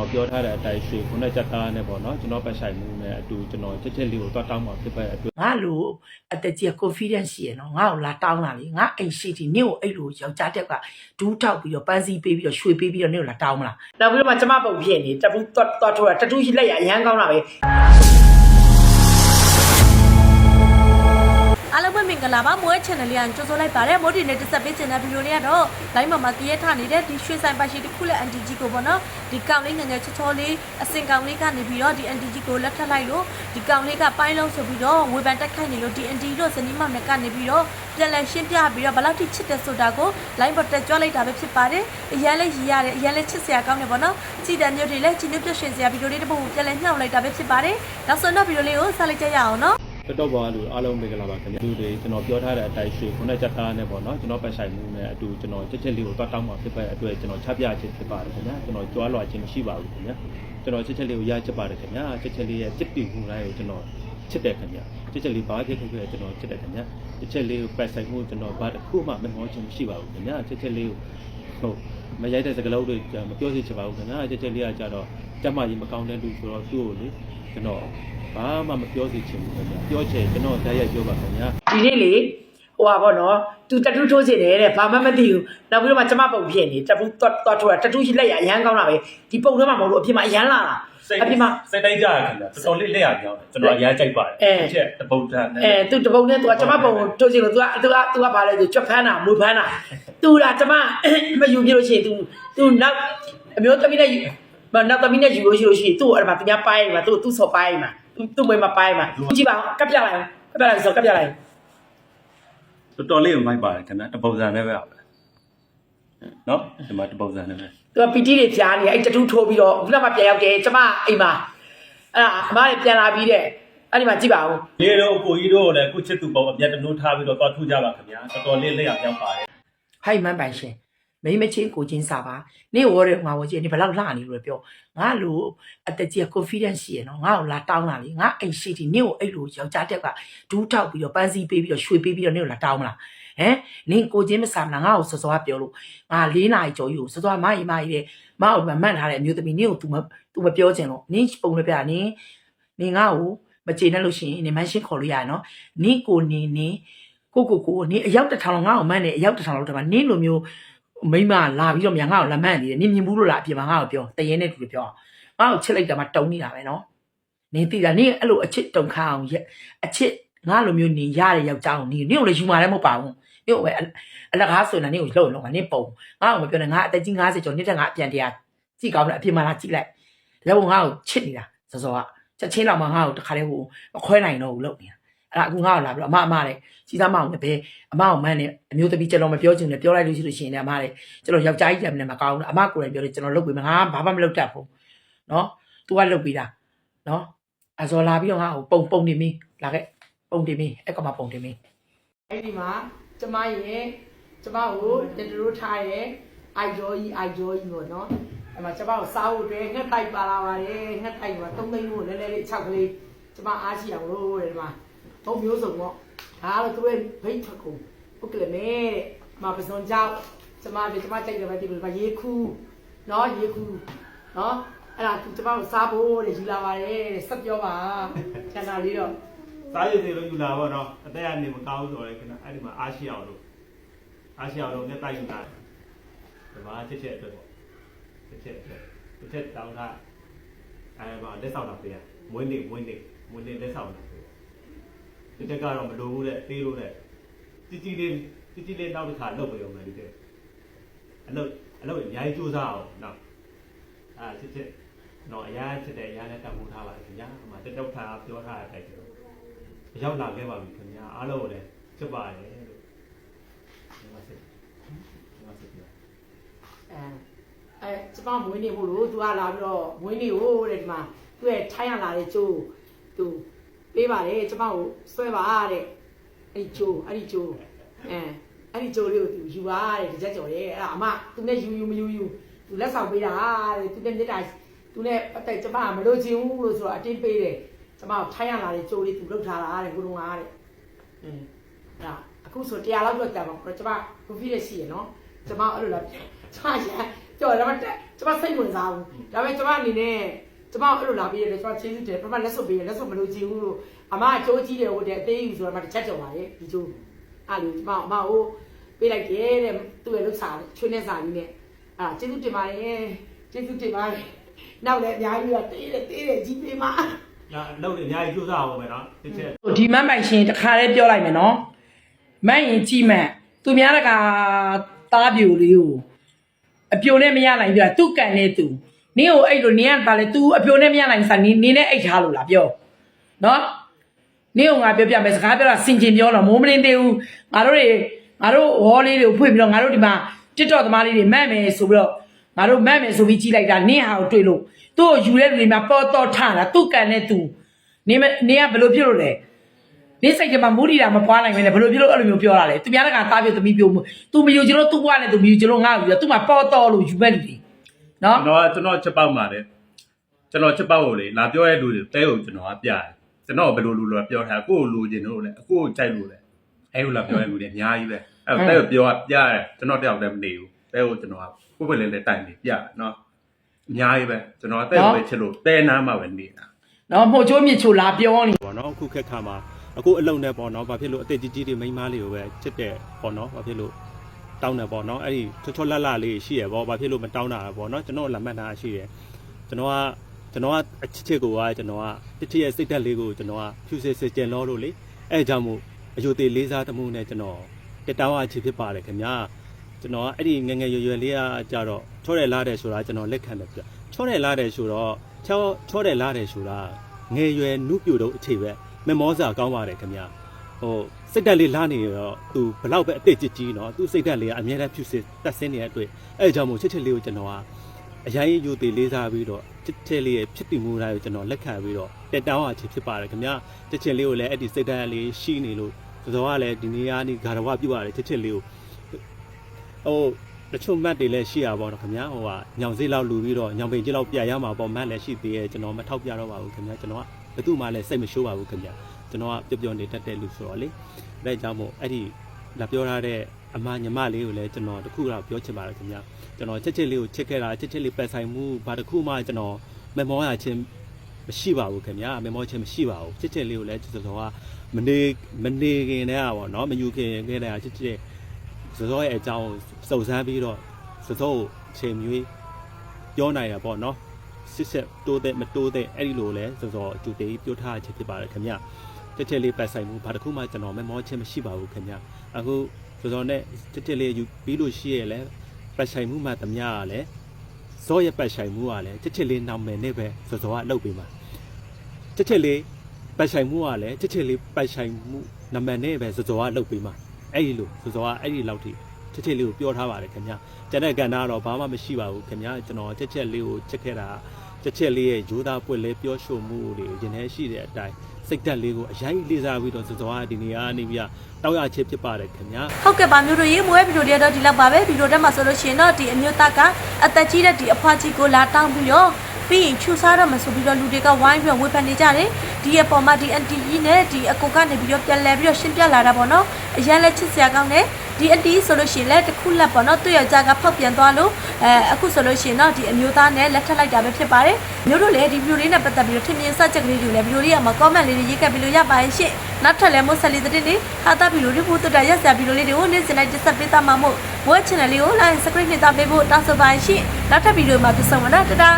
တော်ပြောထားတဲ့အတိုင်းရွှေခုနှစ်ချက်သားနဲ့ပေါ့နော်ကျွန်တော်ပတ်ဆိုင်မှုနဲ့အတူကျွန်တော်ချက်ချက်လေးကိုတွားတောင်းမှာဖြစ်ပါအတွက်ငါလိုအတကြီး confidence ရှိရနော်ငါ့ကိုလာတောင်းလာလေငါအိမ်ရှိတီနင့်ကိုအဲ့လိုယောက်ျားတက်ကဒူးထောက်ပြီးတော့ပန်းစည်းပေးပြီးတော့ရွှေပေးပြီးတော့နင့်ကိုလာတောင်းမလားနောက်ပြီးတော့မှကျမပုံဖြစ်နေတပူးတွတ်တွတ်ထိုးတာတတူးရှိလက်ရအရန်ကောင်းတာပဲ အားလုံးပဲမင်္ဂလာပါမွေး channel လေးကကြိုဆိုလိုက်ပါတယ်မိုးဒီနဲ့တက်ဆက်ပေးချင်တဲ့ဗီဒီယိုလေးကတော့ line မှာမှာတည့်ရထနေတဲ့ဒီရွှေဆိုင်ပါရှိတစ်ခုလက် NTG ကိုပေါ့နော်ဒီကောင်လေးငယ်ငယ်ချောချောလေးအစင်ကောင်လေးကနေပြီးတော့ဒီ NTG ကိုလက်ထပ်လိုက်လို့ဒီကောင်လေးကပိုင်းလုံးဆိုပြီးတော့ဝေဖန်တက်ခိုက်နေလို့ဒီ NTG တို့ဇနီးမောင်နဲ့ကနေပြီးတော့ပြန်လည်ရှင်းပြပြီးတော့ဘယ်လောက်ထိချစ်တယ်ဆိုတာကို line ပေါ်တက်ကြွလိုက်တာပဲဖြစ်ပါတယ်အရန်လေးရည်ရတယ်အရန်လေးချစ်စရာကောင်းတယ်ပေါ့နော်ကြည်တဲ့မျိုးတွေလည်းကြည်ညိုပြရှင်စရာဗီဒီယိုလေးတစ်ပုဒ်ကိုပြန်လည်နှောက်လိုက်တာပဲဖြစ်ပါတယ်နောက်ဆုံးတော့ဗီဒီယိုလေးကိုဆက်လိုက်ကြရအောင်နော် တော်တော်ပါလို့အားလုံးမင်္ဂလာပါခင်ဗျာဒီတွေကျွန်တော်ပြောထားတဲ့အတိုင်းရွှေခုနှစ်ချက်သားနဲ့ပေါ့နော်ကျွန်တော်ပတ်ဆိုင်မှုနဲ့အတူကျွန်တော်ချက်ချက်လေးကိုတွားတောင်းမှာဖြစ်ပါအတွက်ကျွန်တော်ချပြခြင်းဖြစ်ပါတယ်ခင်ဗျာကျွန်တော်ကြွားလွှာခြင်းမရှိပါဘူးခင်ဗျာကျွန်တော်ချက်ချက်လေးကိုရချက်ပါတယ်ခင်ဗျာချက်ချက်လေးရဲ့တစ်တီမှုတိုင်းကိုကျွန်တော်ချစ်တယ်ခင်ဗျာချက်ချက်လေးဘာဖြစ်ဖြစ်ဖြစ်ကျွန်တော်ချစ်တယ်ခင်ဗျာချက်ချက်လေးကိုပတ်ဆိုင်မှုကျွန်တော်ဘာတစ်ခုမှမမောခြင်းမရှိပါဘူးခင်ဗျာချက်ချက်လေးကိုဟုတ်မရိုက်တဲ့စကားလုံးတွေမပြောစီချင်ပါဘူးခင်ဗျာချက်ချက်လေးကကြတော့ကြက်မကြီးမကောင်းတဲ့လူဆိုတော့သူ့ကိုလေ ကျွန်တော်ဘာမှမပြောစီချင်ဘူးခင်ဗျာပြောချင်ကျွန်တော်တရားပြောပါခင်ဗျာဒီနေ့လေဟိုပါပေါ့နော်သူတတူးထိုးချင်တယ်တဲ့ဘာမှမသိဘူးနောက်ပြီးတော့မှကျမပုံဖြစ်နေတပူးတွတ်တွတ်ထိုးတာတတူးရှိလက်ရအရန်ကောင်းတာပဲဒီပုံထဲမှာမဟုတ်လို့အပြင်မှာအရန်လာတာစိတ်အပြင်မှာစိတ်တိုင်းကြရခင်ဗျာတော်တော်လေးလက်ရပြောင်းတယ်ကျွန်တော်အရမ်းကြိုက်ပါတယ်အဲတစ်ချက်တပုတ်တန်းနဲ့အဲသူတပုံနဲ့သူကကျမပုံကိုထိုးချင်လို့သူကသူကသူကဘာလဲသူကြွက်ဖမ်းတာမွေဖမ်းတာသူကကျမမယူပြလို့ရှိရင် तू तू နောက်အမျိုးသမီးနဲ့ယူ မနောက်သမီးနဲ့ယူလို့ရှိလို့ရှိရင်သူ့ကိုအဲ့ဒါသူများပိုင်းမှာသူ့သူ့ဆော်ပိုင်းမှာသူသူ့မွေးမှာပိုင်းမှာကြည့်ပါဦးကပ်ပြလိုက်အောင်ကပ်ပြလိုက်ဆိုကပ်ပြလိုက်တော်တော်လေးကိုမိုက်ပါတယ်ခင်ဗျာတပုတ်စံနဲ့ပဲပဲနော်ဒီမှာတပုတ်စံနဲ့ပဲသူကပီတီတွေကြားနေအဲ့တတူးထိုးပြီးတော့ခုနကမှပြန်ရောက်တယ်ကျမအိမ်မှာအဲ့ဒါအမတွေပြန်လာပြီးတဲ့အဲ့ဒီမှာကြည့်ပါဦးလေးတို့ကိုကြီးတို့လည်းခုချစ်သူပုံအပြတ်တနိုးထားပြီးတော့သွားထူကြပါခင်ဗျာတော်တော်လေးလက်ရပြောင်းပါတယ်ဟိုက်မန်းပိုင်ရှင် မိမချင်းကိုချင်းစားပါနေဝေါ်တယ်ငါဝချင်းနေဘယ်လောက်လှနေလို့ပြောငါလိုအတကြီး confidence ရှိရနော်ငါ့ကိုလာတောင်းလာလေငါအိမ်ရှိတီနေကိုအဲ့လိုယောက်ျားတက်ကဒူးထောက်ပြီးတော့ပန်းစည်းပေးပြီးတော့ရွှေပေးပြီးတော့နေကိုလာတောင်းမလားဟမ်နင်ကိုချင်းမစားမလားငါ့ကိုစောစောကပြောလို့ငါ၄နာရီကျော်ယူစောစောကမကြီးမကြီးတဲ့မအောင်မမှတ်ထားတဲ့အမျိုးသမီးနင်ကို तू မ तू မပြောချင်လို့နင်ပုံလည်းပြနင်နင်ငါ့ကိုမကျေနပ်လို့ရှိရင်နင်မရှင်းခေါ်လို့ရရနော်နင်ကိုနင်နင်ကိုကိုကိုနင်အယောက်တစ်ထောင်လောက်ငါ့ကိုမှန်းနေအယောက်တစ်ထောင်လောက်တည်းမှာနင်လိုမျိုး မိမလာပြီးတော့မြန်ငါ့ကိုလက်မန့်နေတယ်နင်မြင်ဘူးလို့လားအပြင်မှာငါ့ကိုပြောတရင်နဲ့တူပြောငါ့ကိုချစ်လိုက်တာမှတုံနေတာပဲနော်နင်သိတာနင်အဲ့လိုအချစ်တုံခါအောင်ရက်အချစ်ငါလိုမျိုးနေရတဲ့ယောက်ျားကိုနင်နင်ကိုလည်းယူမာလည်းမဟုတ်ပါဘူးနင်ကိုပဲအလကားဆိုရင်နင်ကိုလှုပ်လုံးကနင်ပုံငါ့ကိုမပြောနဲ့ငါအသက်ကြီး90ကျော်နှစ်တက်ငါအပြန်တရားကြည့်ကောင်းတယ်အပြင်မှာလာကြည့်လိုက်ဒါပေမဲ့ငါ့ကိုချစ်နေတာစောစောကချက်ချင်းတော့မှငါ့ကိုတခါတည်းဟိုမခွဲနိုင်တော့ဘူးလုပ်နေတာ အဲ့ဒါအခုငါ့ကိုလာပြီးတော့အမအမနဲ့ကြီးစားမအောင်လည်းဘယ်အမအောင်မန်းနဲ့အမျိုးသမီးကျွန်တော်မပြောချင်ဘူးပြောလိုက်လို့ရှိလို့ရှိရင်လည်းအမနဲ့ကျွန်တော်ယောက်ျားကြီးတံနဲ့မကောင်းဘူးအမကိုယ်လည်းပြောတယ်ကျွန်တော်လုပ်ပေးမယ်ငါဘာမှမလုပ်တတ်ဘူးနော် तू ကလုပ်ပေးတာနော်အဇော်လာပြီးတော့ငါ့ကိုပုံပုံနေမင်းလာခဲ့ပုံတင်မင်းအဲ့ကမှပုံတင်မင်းအဲ့ဒီမှာကျမရဲ့ကျမကိုတတို့ထားရဲ့အိုက်ဂျောကြီးအိုက်ဂျောကြီးပေါ့နော်အဲ့မှာကျမကိုစားဖို့အတွက်ငှက်တိုက်ပါလာပါတယ်ငှက်တိုက်မှာသုံးသိန်းကိုလဲလဲလေးအချောက်ကလေးကျမအားရှိအောင်လို့တဲ့ဒီမှာ သုံးမျိုးစုံပေါ့ဒါကတော့သူရဲ့ဘိတ်ထွက်ကုန်ဟုတ်ကဲ့မဲမပစုံကြောက်ကျမတို့ကျမတိုက်တယ်ပဲဒီလိုပါရေခူးနော်ရေခူးနော်အဲ့ဒါသူကျမတို့စားဖို့တဲ့ယူလာပါတယ်ဆက်ပြောပါချန်တာလေးတော့စားရည်တွေလို့ယူလာပါတော့အသက်အနေမကောင်းဆိုတော့ခဏအဲ့ဒီမှာအားရှိအောင်လို့အားရှိအောင်လို့လက်တိုက်ယူလာဒီမှာချက်ချက်အတွက်ပေါ့ချက်ချက်အတွက်ချက်ချက်တောင်းတာအဲ့ဒါမှာလက်ဆောင်တာပေးရမွေးနေ့မွေးနေ့မွေးနေ့လက်ဆောင်တာပေး ဒီတက်ကတော့မလိုဘူးတဲ့သေးလို့တဲ့တိတိလေးတိတိလေးနောက်တစ်ခါလုပ်ပေးအောင်မယ်ဒီတဲ့အလုပ်အလုပ်အများကြီးစူးစမ်းအောင်နော်အာစစ်စစ်နော်အရာစစ်တဲ့အရာနဲ့တတ်မှုထားပါခင်ဗျာအမတက်တော့ထားပြောထားတဲ့တိုက်တယ်ရောက်လာခဲ့ပါပြီခင်ဗျာအားလုံးလည်းဖြစ်ပါတယ်လို့ဒီမှာစစ်ဒီမှာစစ်ပြအဲအဲကျမမွေးနေဖို့လို့သူကလာပြီးတော့မွေးနေဟိုးတဲ့ဒီမှာသူ့ရဲ့ထိုင်းရလာတဲ့ကျိုးသူ ပေးပါတယ်ကျမကိုဆွဲပါတဲ့အဲ့ဒီကျိုးအဲ့ဒီကျိုးအဲအဲ့ဒီကျိုးလေးကိုသူယူပါတဲ့ဒီချက်ကြော်ရဲ့အဲ့ဒါအမသူနဲ့ယူယူမယူယူသူလက်ဆောင်ပေးတာတဲ့သူနဲ့မြစ်တာသူနဲ့အသက်ကျမမလို့ချင်ဘူးလို့ဆိုတော့အတင်းပေးတယ်ကျမကိုထိုင်းရလာတဲ့ကျိုးလေးသူလုတ်ထားတာတဲ့ကိုလုံးကားတဲ့အင်းအဲ့ဒါအခုဆိုတရားလောက်တော့တက်ပါတော့ကျမကိုဖီးရရှိရနော်ကျမအဲ့လိုလားကျမရကျကြော်ဒါပေမဲ့ကျမစိတ်ဝင်စားဘူးဒါပေမဲ့ကျမအနေနဲ့ ကျမအဲ့လိုလာပြီးရတယ်ကျမကျေးဇူးတင်ပထမလက်စွပ်ပေးတယ်လက်စွပ်မလို့ကြည်ဘူးလို့အမကကြိုးကြီးတယ်ဟုတ်တယ်အသေးယူဆိုတော့မှတစ်ချက်ကြော်ပါတယ်ဒီကြိုးအဲ့လိုကျမအမကိုပေးလိုက်တယ်တဲ့သူ့ရဲ့လုပ်စာချွေးနဲ့စာကြီးနဲ့အာကျေးဇူးတင်ပါတယ်ကျေးဇူးတင်ပါတယ်နောက်လည်းအများကြီးကတေးတယ်တေးတယ်ကြီးပေးမှာဒါလောက်နေအများကြီးကြိုးစားအောင်ပဲနော်တစ်ချက်ဒီမန်ပိုင်ရှင်တခါလေးပြောလိုက်မယ်နော်မန်ရင်ကြီးမန်သူများတကာတားပြိုလေးကိုအပြိုနဲ့မရနိုင်ပြသူ့ကန်နဲ့သူ့ နင်းကိုအဲ့လိုနင်းကပါလေ तू အပြိုနဲ့မရနိုင်စားနင်းနင်းနဲ့အိတ်ထားလို့လားပြောနော်နင်းကိုငါပြောပြမယ်စကားပြောတာစင်ကျင်ပြောတော့မိုးမလင်းသေးဘူးငါတို့တွေငါတို့ဝေါ်လေးတွေကိုဖွင့်ပြီးတော့ငါတို့ဒီမှာ TikTok သမားလေးတွေမက်မယ်ဆိုပြီးတော့ငါတို့မက်မယ်ဆိုပြီးကြီးလိုက်တာနင်းဟာကိုတွေ့လို့သူ့ကိုယူတဲ့လူတွေမှာပေါ်တော်ထတာသူ့ကန်နဲ့သူနင်းနင်းကဘယ်လိုဖြစ်လို့လဲနေစိတ်ကမှမူရီတာမပွားနိုင်ဘူးလေဘယ်လိုဖြစ်လို့အဲ့လိုမျိုးပြောတာလဲသူများကတားပြသမီးပြောသူမယူချင်လို့သူ့ဘဝနဲ့သူမယူချင်လို့ငါ့ကိုယူသူ့မှာပေါ်တော်လို့ယူမဲ့လူတွေ နော်ကျွန်တော်ကကျွန်တော်ချက်ပေါက်มาတယ်ကျွန်တော်ချက်ပေါက်ကိုလေလာပြောတဲ့လူတွေတဲကိုကျွန်တော်ကပြတယ်ကျွန်တော်ဘယ်လိုလူလဲပြောထားကိုယ့်ကိုလူကျင်လို့လဲအကိုကိုကြိုက်လို့လဲအဲလိုလာပြောတဲ့လူတွေအများကြီးပဲအဲတဲကိုပြောပြတယ်ကျွန်တော်တယောက်တည်းမနေဘူးတဲကိုကျွန်တော်ကကိုယ့်ဘက်လည်းလည်းတိုင်နေပြတယ်နော်အများကြီးပဲကျွန်တော်တဲကိုပဲချစ်လို့တဲနားမှာပဲနေတာနော်မှုတ်ချိုးမြစ်ချိုးလာပြောနေပေါ့နော်အခုခက်ခါမှာအခုအလုံနဲ့ပေါ့နော်ဘာဖြစ်လို့အသက်ကြီးကြီးတွေမိန်းမလေးကိုပဲချစ်တဲ့ပေါ့နော်ဘာဖြစ်လို့ တောင်းတယ်ပေါ့နော်အဲ့ဒီချောချောလတ်လတ်လေးရှိရပေါ့ဘာဖြစ်လို့မတောင်းတာလဲပေါ့နော်ကျွန်တော်လက်မှတ်ထားရှိတယ်ကျွန်တော်ကကျွန်တော်ကအချစ်ချစ်ကိုကကျွန်တော်ကတတိယစိတ်သက်လေးကိုကျွန်တော်ကဖြူစစ်စစ်ကျင်လို့လို့လေအဲ့ကြောင့်မို့အယုသေးလေးစားတမှုနဲ့ကျွန်တော်တက်တောင်းအချစ်ဖြစ်ပါတယ်ခင်ဗျာကျွန်တော်ကအဲ့ဒီငယ်ငယ်ရွယ်ရွယ်လေးကကြတော့ချောတယ်လားတယ်ဆိုတာကျွန်တော်လက်ခံတယ်ပြချောတယ်လားတယ်ဆိုတော့ချောချောတယ်လားတယ်ဆိုတာငယ်ရွယ်နုပြိုတော့အခြေပဲမမောစာကောင်းပါတယ်ခင်ဗျာဟို စိတ်ဓာတ်လေးလာနေတော့သူဘလောက်ပဲအစ်စ်ကြီးကြီးနော်သူစိတ်ဓာတ်လေးကအများအားဖြူစစ်တက်ဆင်းနေတဲ့အတွက်အဲအကြောင်းမို့ချစ်ချစ်လေးကိုကျွန်တော်ကအရင်ရိုသေလေးစားပြီးတော့ချစ်ချစ်လေးရဲ့ဖြစ်တည်မှုတိုင်းကိုကျွန်တော်လက်ခံပြီးတော့တက်တောင်းအားချစ်ဖြစ်ပါတယ်ခင်ဗျာချစ်ချစ်လေးကိုလည်းအဲ့ဒီစိတ်ဓာတ်လေးရှိနေလို့ကျွန်တော်ကလည်းဒီနေ့ကနေဂါရဝပြုပါတယ်ချစ်ချစ်လေးကိုဟိုတချို့မတ်တွေလည်းရှိရပါတော့ခင်ဗျာဟိုကညောင်စေးလောက်လူပြီးတော့ညောင်ပင်ကြီးလောက်ပြရမှာပေါ့မတ်လည်းရှိသေးရဲ့ကျွန်တော်မထောက်ပြတော့ပါဘူးခင်ဗျာကျွန်တော်ကဘယ်သူမှလည်းစိတ်မရှိုးပါဘူးခင်ဗျာ ကျွန်တော်ကပျော်ပျော်နေတတ်တဲ့လူဆိုတော့လေဒါကြောင့်မို့အဲ့ဒီလာပြောထားတဲ့အမညီမလေးကိုလည်းကျွန်တော်တခုတော့ပြောချင်ပါတယ်ခင်ဗျာကျွန်တော်ချက်ချက်လေးကိုချက်ခဲ့တာချက်ချက်လေးပယ်ဆိုင်မှုဘာတစ်ခုမှကျွန်တော်မမောရချင်းမရှိပါဘူးခင်ဗျာမမောချင်းမရှိပါဘူးချက်ချက်လေးကိုလည်းကျွန်တော်ကမနေမနေခင်တည်းကပေါ့နော်မယူခင်ခင်တည်းကချက်ချက်စေစောရဲ့အကြောင်းစုံစမ်းပြီးတော့စေစောကိုချိန်မြွေးပြောနိုင်ရပေါ့နော်စစ်ဆက်တိုးတဲ့မတိုးတဲ့အဲ့ဒီလိုလဲစောစောအကျူတေးပြောထားခြင်းဖြစ်ပါတယ်ခင်ဗျ တက်တက်လေးပတ်ဆိုင်မှုဘာတစ်ခုမှကျွန်တော်မမောချင်းမရှိပါဘူးခင်ဗျအခုစောစောနဲ့တက်တက်လေးယူပြီးလို့ရှိရလဲပတ်ဆိုင်မှုမှတမရကလည်းဇောရဲ့ပတ်ဆိုင်မှုကလည်းတက်တက်လေးနောင်မယ်နဲ့ပဲစောစောကလှုပ်ပေးမှာတက်တက်လေးပတ်ဆိုင်မှုကလည်းတက်တက်လေးပတ်ဆိုင်မှုနံပါတ်နဲ့ပဲစောစောကလှုပ်ပေးမှာအဲ့ဒီလိုစောစောကအဲ့ဒီလောက်ထိချက်ချက်လေးကိုပြောထားပါတယ်ခင်ဗျကျန်တဲ့ကဏ္ဍကတော့ဘာမှမရှိပါဘူးခင်ဗျကျွန်တော်ချက်ချက်လေးကိုချက်ခဲ့တာတစ်ချက်လေးရဲ့ရိုးသားပွက်လဲပြောရှုမှုတွေရင်ထဲရှိတဲ့အတိုင်း စိတ်သက်လေးကိုအရင်လေးစားပြီးတော့စစောကဒီနေရာနေပြီးတောက်ရချစ်ဖြစ်ပါတယ်ခင်ဗျာဟုတ်ကဲ့ပါမျိုးတို့ရေမွေးဗီဒီယိုတွေတော့ဒီလောက်ပါပဲဗီဒီယိုတက်မှာဆိုလို့ရှိရင်တော့ဒီအမျိုးသားကအသက်ကြီးတဲ့ဒီအဖွားကြီးကိုလာတောင်းပြီးတော့ပြီးရင်ချူစားတော့မဆိုပြီးတော့လူတွေကဝိုင်းပြီးတော့ဝေဖန်နေကြတယ်ဒီအပေါ်မှာဒီအန်တီကြီးနဲ့ဒီအကိုကနေပြီးတော့ပြန်လဲပြီးတော့ရှင်းပြလာတာပေါ့နော်အရင်လက်ချစ်စရာကောင်းတယ် ဒီအတီးဆိုလို့ရှိရင်လည်းတစ်ခုလက်ပေါ့နော်သူ့ယောက်ျားကဖောက်ပြန်သွားလို့အဲအခုဆိုလို့ရှိရင်တော့ဒီအမျိုးသားနဲ့လက်ထပ်လိုက်တာပဲဖြစ်ပါတယ်မျိုးတို့လည်းဒီဗီဒီယိုလေးနဲ့ပတ်သက်ပြီးတော့ထင်မြင်စချက်ကလေးတွေလည်းဗီဒီယိုလေးကမှာ comment လေးတွေရေးခဲ့ပြီးလို့ရပါတယ်ရှင့်နောက်ထပ်လည်းမို့ဆက်လေးတဲ့တွေဟာတာဗီဒီယိုတွေပို့တက်တာရက်စရာဗီဒီယိုလေးတွေကိုနေ့စဉ်တိုင်းတက်ဆက်ပေးသားမှာမို့မို့ channel လေးကို like subscribe နှိပ်သားပေးဖို့တောင်းဆိုပါရှင့်နောက်ထပ်ဗီဒီယိုမှာပြန်ဆုံမှာနော်တဒါ